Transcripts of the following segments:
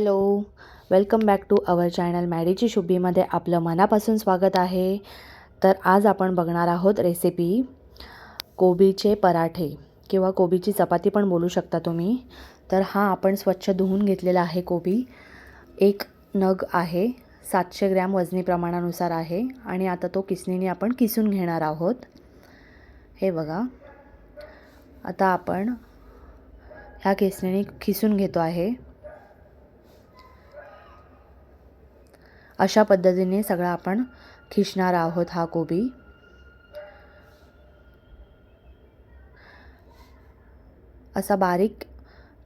Hello welcome back to our channel मॅडीची शुभीमध्ये आपलं मनापासून स्वागत आहे. तर आज आपण बघणार आहोत रेसिपी कोबीचे पराठे किंवा कोबीची चपाती पण बोलू शकता तुम्ही. तर हा आपण स्वच्छ धुवून घेतलेला आहे कोबी. एक नग आहे सातशे ग्रॅम वजनी प्रमाणानुसार आहे आणि आता तो किसणीने आपण किसून घेणार आहोत. हे बघा. आता आपण ह्या किसणीने खिसून घेतो आहे. अशा पद्धतीने सगळा आपण खिसणार आहोत हा कोबी. असा बारीक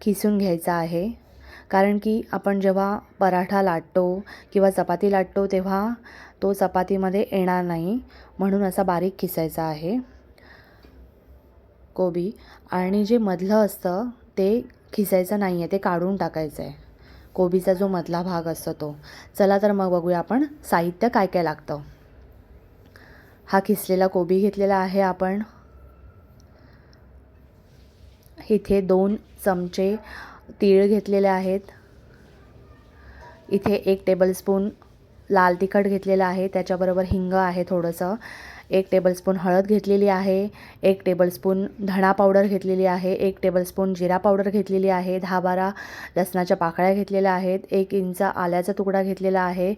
खिसून घ्यायचा आहे. कारण की आपण जेव्हा पराठा लाटतो किंवा चपाती लाटतो तेव्हा तो चपातीमध्ये येणार नाही. म्हणून असा बारीक खिसायचा आहे. कोबी. आणि जे मधलं असतं ते खिसायचं नाही आहे ते काढून टाकायचं आहे कोबीचा जो मधला भाग असतो तो. चला तर मग बघूया आपण साहित्य काय काय लागतं. हा खिसलेला कोबी घेतलेला आहे आपण. इथे दोन चमचे तीळ घेतलेले आहेत. इथे एक टेबलस्पून लाल तिखट घेतलेलं आहे. त्याच्याबरोबर हिंग आहे थोडंसं. एक टेबलस्पून हळद घेतलेली आहे एक टेबलस्पून धणा पावडर घेतलेली आहे एक टेबलस्पून जिरा पावडर घेतलेली आहे दहा बारा लसणाच्या पाकळ्या घेतलेल्या आहेत एक इंच आल्याचा तुकडा घेतलेला आहे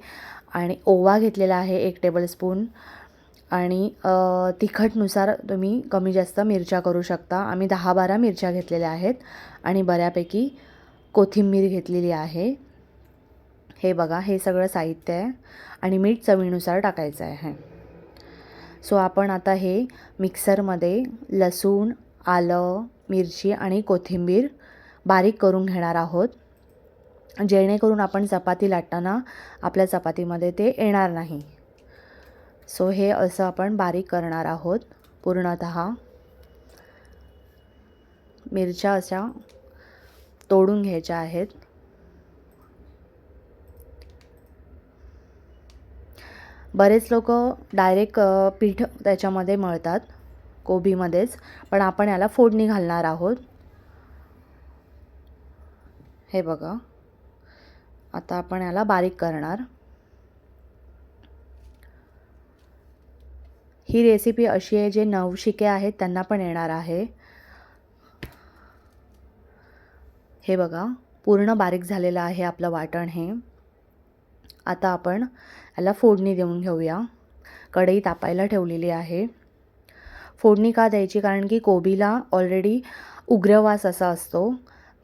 आणि ओवा घेतलेला आहे एक टेबलस्पून आणि तिखटनुसार तुम्ही कमी जास्त मिरच्या करू शकता. आम्ही दहा बारा मिरच्या घेतलेल्या आहेत आणि बऱ्यापैकी कोथिंबीर घेतलेली आहे. हे बघा हे सगळं साहित्य आहे आणि मीठ चवीनुसार टाकायचं आहे. सो आपण आता हे मिक्सरमध्ये लसूण आलं मिरची आणि कोथिंबीर बारीक करून घेणार आहोत. जेणेकरून आपण चपाती लाटताना आपल्या चपातीमध्ये ते येणार नाही. सो हे असं आपण बारीक करणार आहोत पूर्णत. मिरच्या अशा तोडून घ्यायच्या आहेत. बरेच लोक डायरेक्ट पीठ त्याच्यामध्ये मळतात कोबीमध्येच. पण आपण याला फोडणी घालणार आहोत. हे बघा. आता आपण याला बारीक करणार. ही रेसिपी अशी आहे जे नवशिके आहेत त्यांना पण येणार आहे. हे बघा. पूर्ण बारीक झालेलं आहे आपलं वाटण हे. आता आपण याला फोडणी देऊन घेऊया. कढई तापायला ठेवलेली आहे. फोडणी का द्यायची? कारण की कोबीला ऑलरेडी उग्रवास असा असतो.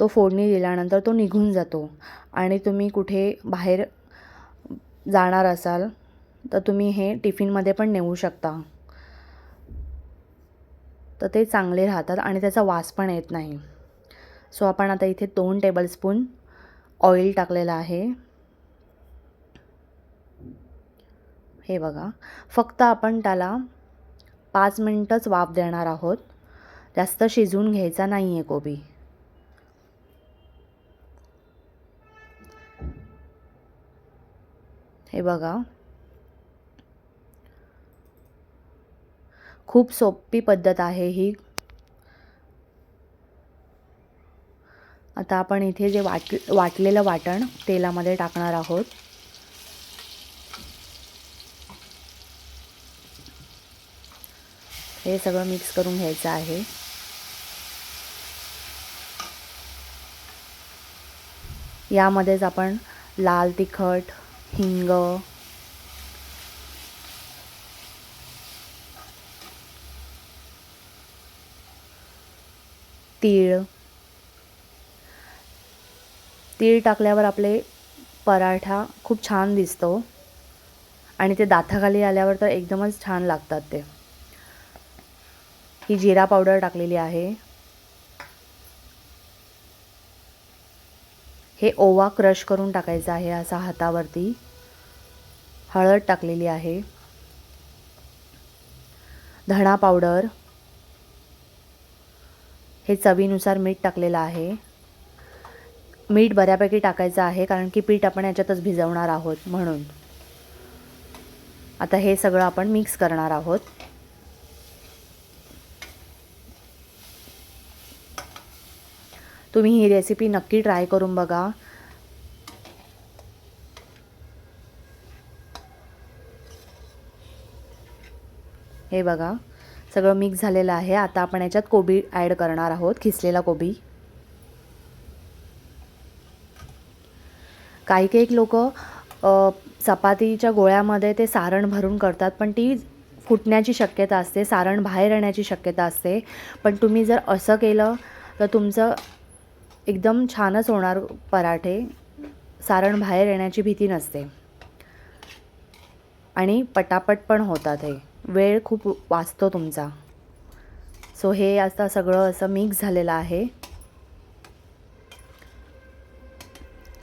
तो फोडणी दिल्यानंतर तो निघून जातो. आणि तुम्ही कुठे बाहेर जाणार असाल तर तुम्ही हे टिफिनमध्ये पण नेऊ शकता. तर ते चांगले राहतात आणि त्याचा वास पण येत नाही. सो आपण आता इथे दोन टेबलस्पून ऑइल टाकलेलं आहे. हे बघा. फक्त आपण त्याला पाच मिनटंच वाफ देणार आहोत. जास्त शिजवून घ्यायचा नाही आहे कोबी. हे बघा. खूप सोपी पद्धत आहे ही. आता आपण इथे जे वाट वाटलेलं वाटण तेलामध्ये टाकणार आहोत. हे सगळं मिक्स करून घ्यायचं आहे. यामध्येच आपण लाल तिखट हिंग तीळ. तीळ टाकल्यावर आपले पराठा खूप छान दिसतो. आणि ते दाताखाली आल्यावर तर एकदमच छान लागतात ते. ही जिरा पावडर टाकलेली आहे. हे ओवा क्रश करून टाकायचं आहे असा हातावरती. हळद टाकलेली आहे. धणा पावडर. हे चवीनुसार मीठ टाकलेलं आहे. मीठ बऱ्यापैकी टाकायचं आहे कारण की पीठ आपण याच्यातच भिजवणार आहोत म्हणून. आता हे सगळं आपण मिक्स करणार आहोत. तुम्ही ही रेसिपी नक्की ट्राय करून बघा. हे बघा सगळं मिक्स झालेलं आहे. आता आपण याच्यात कोबी ॲड करणार आहोत खिसलेला कोबी. काही काही लोक चपातीच्या गोळ्यामध्ये ते सारण भरून करतात पण ती फुटण्याची शक्यता असते सारण बाहेर येण्याची शक्यता असते. पण तुम्ही जर असं केलं तर तुमचं एकदम छानच होणार पराठे. सारण बाहेर येण्याची भीती नसते. आणि पटापट पण होतात हे. वेळ खूप वाचतो तुमचा. सो हे आता सगळं असं मिक्स झालेलं आहे.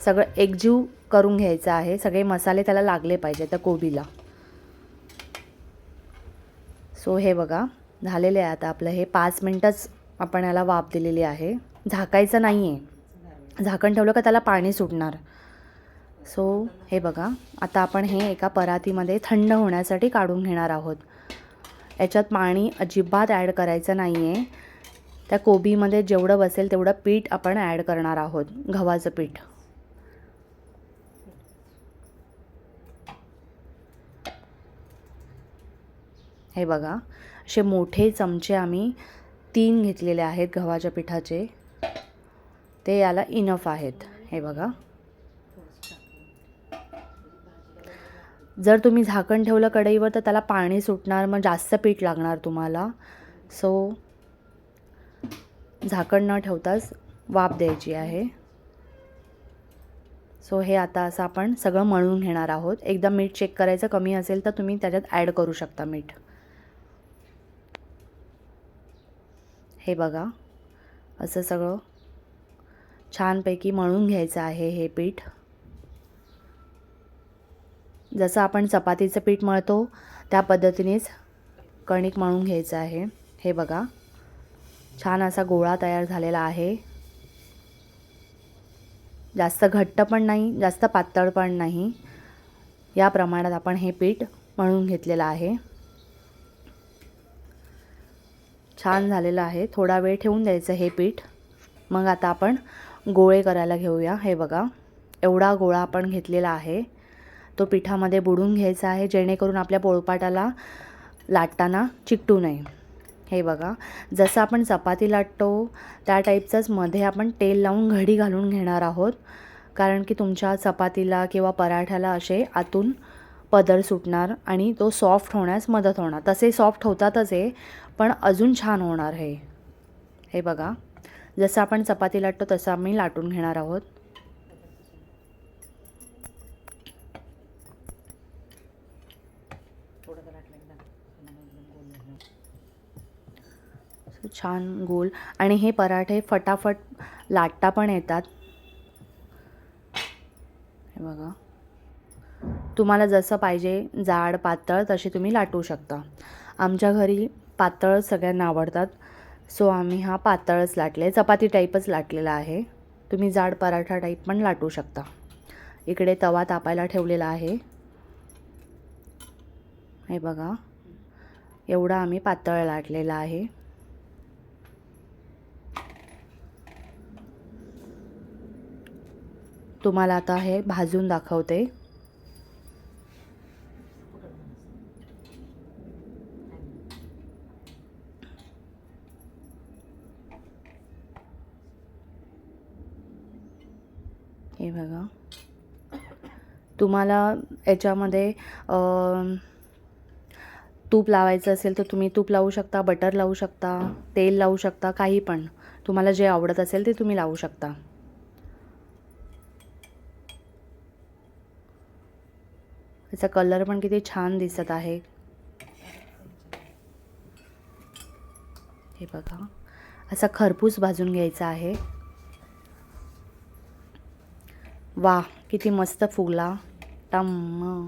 सगळं एकजीव करून घ्यायचं आहे. सगळे मसाले त्याला लागले पाहिजे त्या कोबीला. सो हे बघा. झालेले आहे आता आपलं. हे पाच मिनटंच आपण याला वाफ दिलेली आहे. झाकायचं नाही आहे झाकण ठेवलं का त्याला पाणी सुटणार. सो हे बघा. आता आपण हे एका परातीमध्ये थंड होण्यासाठी काढून घेणार आहोत. याच्यात पाणी अजिबात ॲड करायचं नाही आहे त्या कोबीमध्ये जेवढं बसेल तेवढं पीठ आपण ॲड करणार आहोत. गव्हाचं पीठ. हे बघा. असे मोठे चमचे आम्ही तीन घेतलेले आहेत गव्हाच्या पिठाचे. ते याला इनफ आहेत. हे बघा. जर तुम्ही झाकण ठेवलं कढईवर तर त्याला पाणी सुटणार मग जास्त पीठ लागणार तुम्हाला. सो झाकण न ठेवताच वाफ द्यायची आहे. सो हे आता असं आपण सगळं मळून घेणार आहोत. एकदा मीठ चेक करायचं कमी असेल तर तुम्ही त्याच्यात ॲड करू शकता मीठ. हे बघा. असं सगळं छानपैकी मळून घ्यायचं आहे हे पीठ. जसं आपण चपातीचं पीठ मळतो त्या पद्धतीनेच कणिक मळून घ्यायचं आहे. हे बघा. छान असा गोळा तयार झालेला आहे. जास्त घट्ट पण नाही जास्त पातळ पण नाही. या प्रमाणात आपण हे पीठ मळून घेतलेलं आहे. छान झालेलं आहे. थोडा वेळ ठेवून द्यायचं हे पीठ. मग आता आपण गोळे करायला घेऊया. हे बघा एवढा गोळा आपण घेतलेला आहे. तो पिठामध्ये बुडून घ्यायचा आहे जेणेकरून आपल्या पोळपाटाला लाटताना चिकटू नये. हे बघा जसं आपण चपाती लाटतो त्या टाईपचंच मध्ये आपण तेल लावून घडी घालून घेणार आहोत. कारण की तुमच्या चपातीला किंवा पराठ्याला असे आतून पदर सुटणार आणि तो सॉफ्ट होण्यास मदत होणार. तसे सॉफ्ट होतातच आहे पण अजून छान होणार हे. हे बघा. जसं आपण चपाती लाटतो तसं आम्ही लाटून घेणार आहोत. छान गोल. आणि हे पराठे फटाफट लाटता पण येतात. हे बघा. तुम्हाला जसं पाहिजे जाड पातळ तसे तुम्ही लाटू शकता. आमच्या घरी पातळ सगळ्यांना आवडतात. सो आम्ही हा पातळच लाटले चपाती टाईपच लाटलेला आहे. तुम्ही जाड पराठा टाईप पण लाटू शकता. इकडे तवा तापायला ठेवलेला आहे. हे बघा. एवढा आम्ही पातळ लाटलेला आहे. तुम्हाला आता हे भाजून दाखवते हे बघा तुम्हाला याच्यामध्ये तूप लावायचं असेल तर तुम्ही तूप लावू शकता बटर लावू शकता तेल लावू शकता काही पण. तुम्हाला जे आवडत असेल ते तुम्ही लावू शकता. त्याचा कलर पण किती छान दिसत आहे. हे बघा. असा खरपूस भाजून घ्यायचा आहे. वा किती मस्त फुगला. टम्म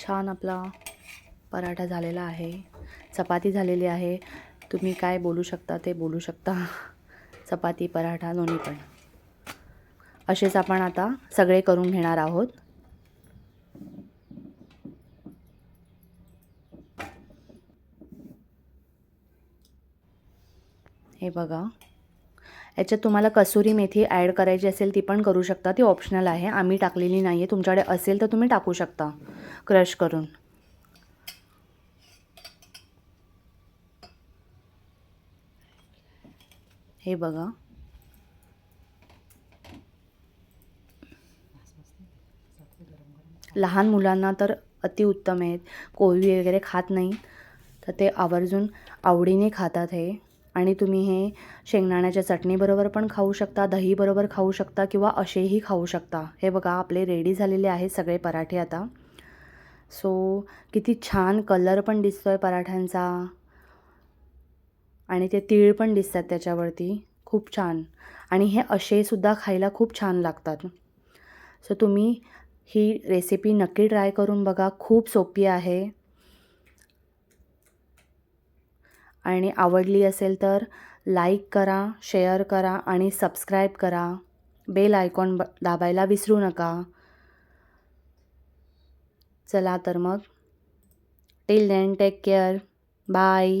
छान आपला पराठा झालेला आहे. चपाती झालेली आहे. तुम्ही काय बोलू शकता ते बोलू शकता. चपाती पराठा दोन्ही पण. असेच आपण आता सगळे करून घेणार आहोत. हे बघा. याच्यात तुम्हाला कसुरी मेथी ॲड करायची असेल ती पण करू शकता. ती ऑप्शनल आहे. आम्ही टाकलेली नाही आहे तुमच्याकडे असेल तर तुम्ही टाकू शकता. क्रश करून. हे बघा. लहान मुलांना तर अतिउत्तम आहेत. कोळी वगैरे खात नाही तर ते आवर्जून आवडीने खातात हे. आणि तुम्ही हे शेंगदाण्याच्या चटणीबरोबर पण खाऊ शकता दहीबरोबर खाऊ शकता किंवा असेही खाऊ शकता. हे बघा आपले रेडी झालेले आहेत सगळे पराठे आता. सो किती छान कलर पण दिसतो आहे पराठ्यांचा. आणि ते तीळ पण दिसतात त्याच्यावरती. खूप छान. आणि हे असेसुद्धा खायला खूप छान लागतात. सो तुम्ही ही रेसिपी नक्की ट्राय करून बघा. खूप सोपी आहे. आणि आवडली असेल तर लाईक करा शेअर करा आणि सबस्क्राईब करा. बेल आयकॉन ब दाबायला विसरू नका. चला तर मग. Till then take care bye